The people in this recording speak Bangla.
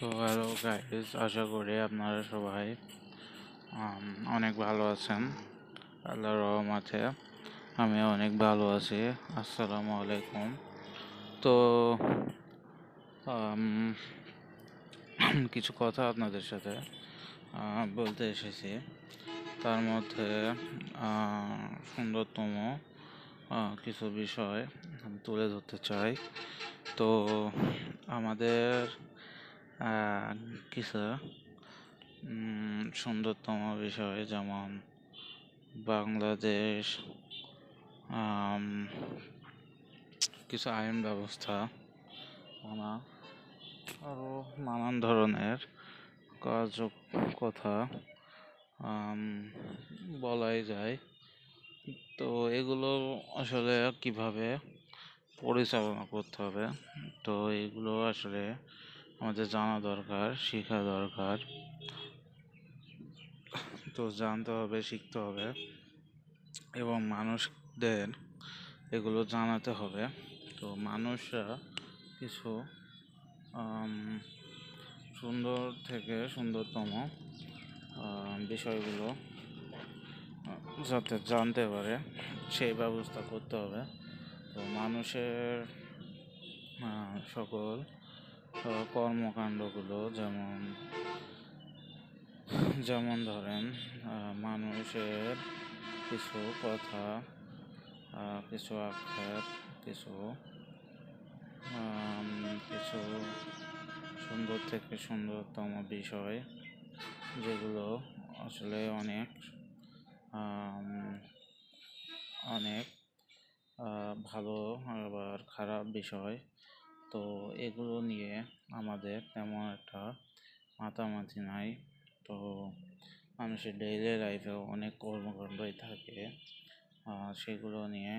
তো হ্যালো গাইস আশা করি আপনারা সবাই অনেক ভালো আছেন। আল্লাহর রহমতে আমি অনেক ভালো আছি। আসসালামু আলাইকুম। তো কিছু কথা আপনাদের সাথে বলতে এসেছি। তার মধ্যে সুন্দরতম কিছু বিষয় তুলে ধরতে চাই। তো, আমাদের কিছু সুন্দরতম বিষয় যেমন বাংলাদেশ কিছু আইন ব্যবস্থা আরও নানান ধরনের কাজ কথা বলাই যায়। তো এগুলো আসলে কীভাবে পরিচালনা করতে হবে? তো এগুলো আসলে আমাদের জানা দরকার, শেখা দরকার। তো জানতে হবে, শিখতে হবে এবং মানুষদের এগুলো জানাতে হবে। তো মানুষরা কিছু সুন্দর থেকে সুন্দরতম বিষয়গুলো যাতে জানতে পারে, সেই ব্যবস্থা করতে হবে। তো মানুষের সকল কর্মকাণ্ডগুলো যেমন যেমন ধরেন মানুষের কিছু কথা কিছু আক্ষেপ, কিছু কিছু সুন্দর থেকে সুন্দরতম বিষয়, যেগুলো আসলে অনেক অনেক ভালো আবার খারাপ বিষয়। তো এগুলো নিয়ে আমাদের তেমন একটা মাতামাতি নাই। তো মানুষের ডেইলি লাইফেও অনেক কর্মকাণ্ডই থাকে। সেগুলো নিয়ে